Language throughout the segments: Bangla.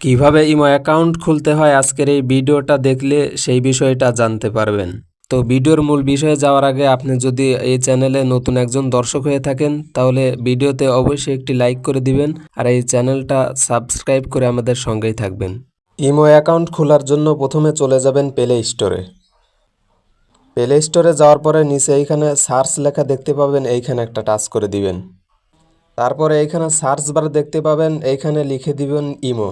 কীভাবে ইমো অ্যাকাউন্ট খুলতে হয় আজকের এই ভিডিওটা দেখলে সেই বিষয়টা জানতে পারবেন। তো ভিডিওর মূল বিষয়ে যাওয়ার আগে আপনি যদি এই চ্যানেলে নতুন একজন দর্শক হয়ে থাকেন, তাহলে ভিডিওতে অবশ্যই একটি লাইক করে দিবেন আর এই চ্যানেলটা সাবস্ক্রাইব করে আমাদের সঙ্গেই থাকবেন। ইমো অ্যাকাউন্ট খোলার জন্য প্রথমে চলে যাবেন প্লে স্টোরে প্লে স্টোরে যাওয়ার পরে নিচে এইখানে সার্চ লেখা দেখতে পাবেন, এইখানে একটা টাচ করে দিবেন। তারপরে এইখানে সার্চ বার দেখতে পাবেন, এইখানে লিখে দিবেন ইমো।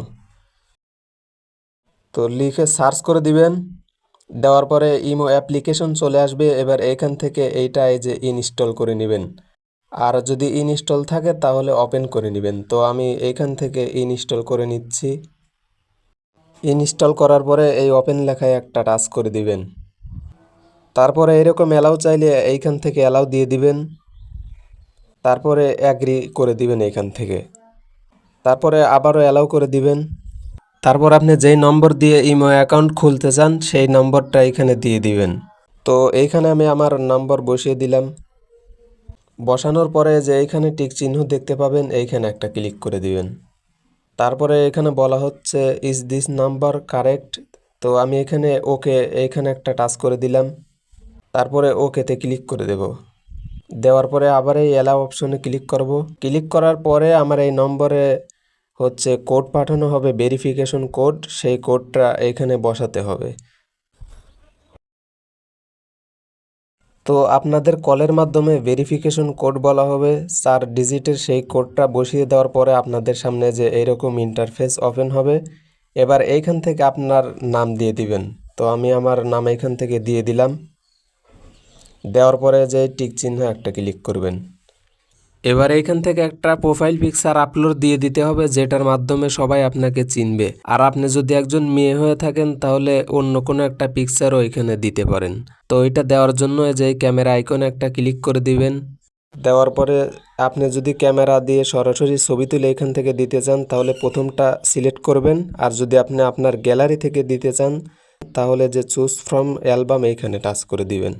তো লিখে সার্চ করে দিবেন। দেওয়ার পরে ইমো অ্যাপ্লিকেশন চলে আসবে। এবার এখান থেকে এইটা এই যে ইনস্টল করে নেবেন। আর যদি ইনস্টল থাকে, তাহলে ওপেন করে নেবেন। তো আমি এইখান থেকে ইনস্টল করে নিচ্ছি। ইনস্টল করার পরে এই ওপেন লেখায় একটা টাচ করে দিবেন। তারপরে এরকম অ্যালাউ চাইলে এইখান থেকে অ্যালাউ দিয়ে দিবেন। তারপরে অ্যাগ্রি করে দিবেন এইখান থেকে। তারপরে আবারও অ্যালাউ করে দিবেন। তারপর আপনি যেই নম্বর দিয়ে ইমো অ্যাকাউন্ট খুলতে চান, সেই নম্বরটা এখানে দিয়ে দিবেন। তো এইখানে আমি আমার নম্বর বসিয়ে দিলাম। বসানোর পরে যে এইখানে টিক চিহ্ন দেখতে পাবেন, এইখানে একটা ক্লিক করে দিবেন। তারপরে এখানে বলা হচ্ছে, ইজ দিস নাম্বার কারেক্ট? তো আমি এখানে ওকে, এইখানে একটা টাচ করে দিলাম। তারপরে ওকেতে ক্লিক করে দেব। দেওয়ার পরে আবার এই অ্যালাউ অপশনে ক্লিক করব। ক্লিক করার পরে আমার এই নম্বরে হচ্ছে কোড পাঠানো হবে ভেরিফিকেশন কোড সেই কোডটা এখানে বসাতে হবে। তো আপনাদের কলের মাধ্যমে ভেরিফিকেশন কোড বলা হবে চার ডিজিটের সেই কোডটা বসিয়ে দেওয়ার পরে আপনাদের সামনে যে এইরকম ইন্টারফেস ওপেন হবে, এবার এইখান থেকে আপনার নাম দিয়ে দিবেন। তো আমি আমার নাম এখান থেকে দিয়ে দিলাম। দেওয়ার পরে যে টিক চিহ্ন একটা ক্লিক করবেন। এবার এইখান থেকে একটা প্রোফাইল পিকচার আপলোড দিয়ে দিতে হবে, যেটার মাধ্যমে সবাই আপনাকে চিনবে। আর আপনি যদি একজন মেয়ে হয়ে থাকেন, তাহলে অন্য কোনো একটা পিকচারও এখানে দিতে পারেন। তো এটা দেওয়ার জন্য যে ক্যামেরা আইকনে একটা ক্লিক করে দিবেন। দেওয়ার পরে আপনি যদি ক্যামেরা দিয়ে সরাসরি ছবি তুলে এখান থেকে দিতে চান, তাহলে প্রথমটা সিলেক্ট করবেন। আর যদি আপনি আপনার গ্যালারি থেকে দিতে চান, তাহলে যে চুজ ফ্রম অ্যালবাম এইখানে টাচ করে দিবেন।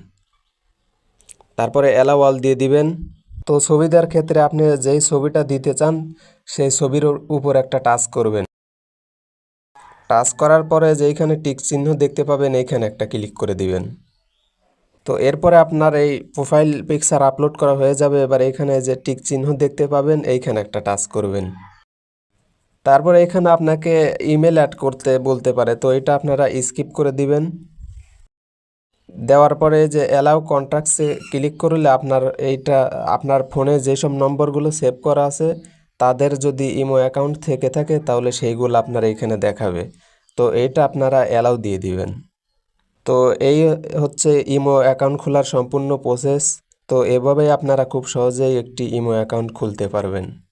তারপরে অ্যালাউ অল দিয়ে দিবেন। তো ছবি দেওয়ার ক্ষেত্রে আপনি যেই ছবিটা দিতে চান, সেই ছবির উপর একটা টাচ করবেন। টাচ করার পরে যেইখানে টিক চিহ্ন দেখতে পাবেন, এইখানে একটা ক্লিক করে দিবেন। তো এরপরে আপনার এই প্রোফাইল পিকচার আপলোড করা হয়ে যাবে, এবার এইখানে যে টিক চিহ্ন দেখতে পাবেন, এইখানে একটা টাচ করবেন। তারপরে এখানে আপনাকে ইমেল অ্যাড করতে বলতে পারে, তো এটা আপনারা স্কিপ করে দিবেন। দেওয়ার পরে যে অ্যালাউ কন্ট্যাক্টসে ক্লিক করলে আপনার এইটা, আপনার ফোনে যেসব নম্বরগুলো সেভ করা আছে, তাদের যদি ইমো অ্যাকাউন্ট থেকে থাকে, তাহলে সেইগুলো আপনার এখানে দেখাবে। তো এইটা আপনারা অ্যালাউ দিয়ে দিবেন। তো এই হচ্ছে ইমো অ্যাকাউন্ট খোলার সম্পূর্ণ প্রসেস তো এভাবেই আপনারা খুব সহজেই একটি ইমো অ্যাকাউন্ট খুলতে পারবেন।